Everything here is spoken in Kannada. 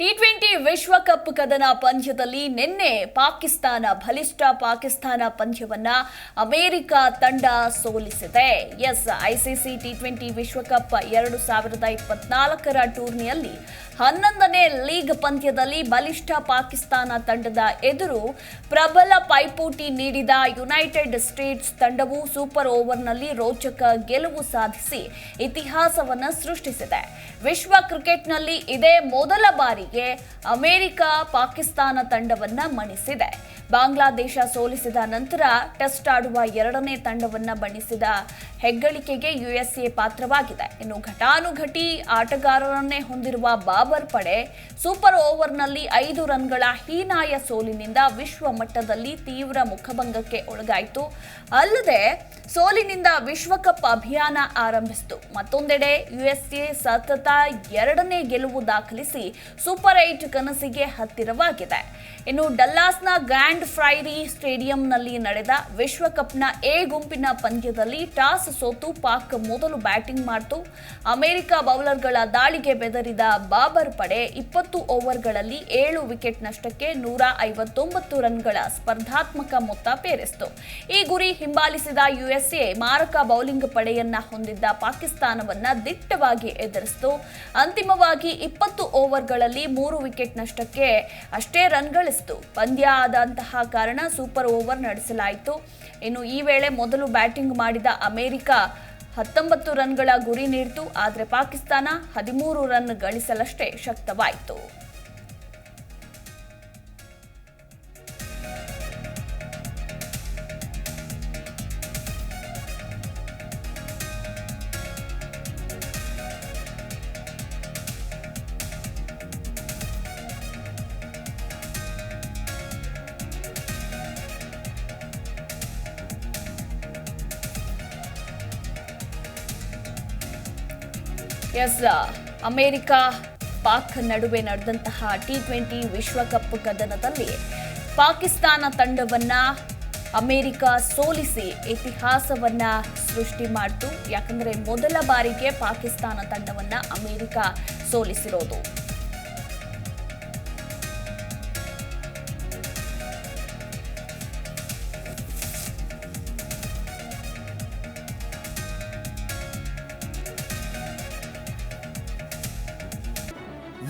ಟಿ ಟ್ವೆಂಟಿ ವಿಶ್ವಕಪ್ ಕದನ ಪಂದ್ಯದಲ್ಲಿ ನಿನ್ನೆ ಪಾಕಿಸ್ತಾನ, ಬಲಿಷ್ಠ ಪಾಕಿಸ್ತಾನ ಪಂದ್ಯವನ್ನ ಅಮೆರಿಕ ತಂಡ ಸೋಲಿಸಿದೆ. ಎಸ್, ಐಸಿಸಿ ಟಿ ಟ್ವೆಂಟಿ ವಿಶ್ವಕಪ್ ಎರಡು ಸಾವಿರದ ಇಪ್ಪತ್ನಾಲ್ಕರ ಟೂರ್ನಿಯಲ್ಲಿ ಹನ್ನೊಂದನೇ ಲೀಗ್ ಪಂದ್ಯದಲ್ಲಿ ಬಲಿಷ್ಠ ಪಾಕಿಸ್ತಾನ ತಂಡದ ಎದುರು ಪ್ರಬಲ ಪೈಪೋಟಿ ನೀಡಿದ ಯುನೈಟೆಡ್ ಸ್ಟೇಟ್ಸ್ ತಂಡವು ಸೂಪರ್ ಓವರ್ನಲ್ಲಿ ರೋಚಕ ಗೆಲುವು ಸಾಧಿಸಿ ಇತಿಹಾಸವನ್ನು ಸೃಷ್ಟಿಸಿದೆ. ವಿಶ್ವ ಕ್ರಿಕೆಟ್ನಲ್ಲಿ ಇದೇ ಮೊದಲ ಬಾರಿಗೆ ಅಮೆರಿಕ ಪಾಕಿಸ್ತಾನ ತಂಡವನ್ನ ಮಣಿಸಿದೆ. ಬಾಂಗ್ಲಾದೇಶ ಸೋಲಿಸಿದ ನಂತರ ಟೆಸ್ಟ್ ಆಡುವ ಎರಡನೇ ತಂಡವನ್ನ ಬಣ್ಣಿಸಿದ ಹೆಗ್ಗಳಿಕೆಗೆ ಯುಎಸ್ಎ ಪಾತ್ರವಾಗಿದೆ. ಇನ್ನು ಘಟಾನುಘಟಿ ಆಟಗಾರರನ್ನೇ ಹೊಂದಿರುವ ಬಾಬರ್ ಪಡೆ ಸೂಪರ್ ಓವರ್ನಲ್ಲಿ ಐದು ರನ್ಗಳ ಹೀನಾಯ ಸೋಲಿನಿಂದ ವಿಶ್ವ ಮಟ್ಟದಲ್ಲಿ ತೀವ್ರ ಮುಖಭಂಗಕ್ಕೆ ಒಳಗಾಯಿತು. ಅಲ್ಲದೆ ಸೋಲಿನಿಂದ ವಿಶ್ವಕಪ್ ಅಭಿಯಾನ ಆರಂಭಿಸಿತು. ಮತ್ತೊಂದೆಡೆ ಯುಎಸ್ಎ ಸತತ ಎರಡನೇ ಗೆಲುವು ದಾಖಲಿಸಿ ಸೂಪರ್ ಏಟ್ ಕನಸಿಗೆ ಹತ್ತಿರವಾಗಿದೆ. ಇನ್ನು ಡಲ್ಲಾಸ್ನ ಗ್ರ್ಯಾಂಡ್ ಫ್ರೈರಿ ಸ್ಟೇಡಿಯಂನಲ್ಲಿ ನಡೆದ ವಿಶ್ವಕಪ್ನ ಎ ಗುಂಪಿನ ಪಂದ್ಯದಲ್ಲಿ ಟಾಸ್ ಸೋತು ಪಾಕ್ ಮೊದಲು ಬ್ಯಾಟಿಂಗ್ ಮಾಡಿತು. ಅಮೆರಿಕ ಬೌಲರ್ಗಳ ದಾಳಿಗೆ ಬೆದರಿದ ಬಾಬರ್ ಪಡೆ ಇಪ್ಪತ್ತು ಓವರ್ಗಳಲ್ಲಿ ಏಳು ವಿಕೆಟ್ ನಷ್ಟಕ್ಕೆ ನೂರ ಐವತ್ತೊಂಬತ್ತು ರನ್ಗಳ ಸ್ಪರ್ಧಾತ್ಮಕ ಮೊತ್ತ ಪೇರಿಸಿತು. ಈ ಗುರಿ ಹಿಂಬಾಲಿಸಿದ ಯುಎಸ್ಎ ಮಾರಕ ಬೌಲಿಂಗ್ ಪಡೆಯನ್ನ ಹೊಂದಿದ್ದ ಪಾಕಿಸ್ತಾನವನ್ನ ದಿಟ್ಟವಾಗಿ ಎದುರಿಸಿತು. ಅಂತಿಮವಾಗಿ ಇಪ್ಪತ್ತು ಓವರ್ಗಳಲ್ಲಿ ಮೂರು ವಿಕೆಟ್ ನಷ್ಟಕ್ಕೆ ಅಷ್ಟೇ ರನ್ ಗಳಿಸಿತು ಪಂದ್ಯ ಆದಂತಹ ಕಾರಣ ಸೂಪರ್ ಓವರ್ ನಡೆಸಲಾಯಿತು. ಇನ್ನು ಈ ವೇಳೆ ಮೊದಲು ಬ್ಯಾಟಿಂಗ್ ಮಾಡಿದ ಅಮೆರಿಕ ಹತ್ತೊಂಬತ್ತು ರನ್ಗಳ ಗುರಿ ನೀಡಿತು. ಆದರೆ ಪಾಕಿಸ್ತಾನ ಹದಿಮೂರು ರನ್ ಗಳಿಸಲಷ್ಟೇ ಶಕ್ತವಾಯಿತು. ಎಸ್ ಅಮೆರಿಕ ಪಾಕ್ ನಡುವೆ ನಡೆದಂತಹ ಟಿ ಟ್ವೆಂಟಿ ವಿಶ್ವಕಪ್ ಕದನದಲ್ಲಿ ಪಾಕಿಸ್ತಾನ ತಂಡವನ್ನ ಅಮೆರಿಕ ಸೋಲಿಸಿ ಇತಿಹಾಸವನ್ನ ಸೃಷ್ಟಿ ಮಾಡಿತು. ಯಾಕಂದ್ರೆ ಮೊದಲ ಬಾರಿಗೆ ಪಾಕಿಸ್ತಾನ ತಂಡವನ್ನ ಅಮೆರಿಕ ಸೋಲಿಸಿರೋದು.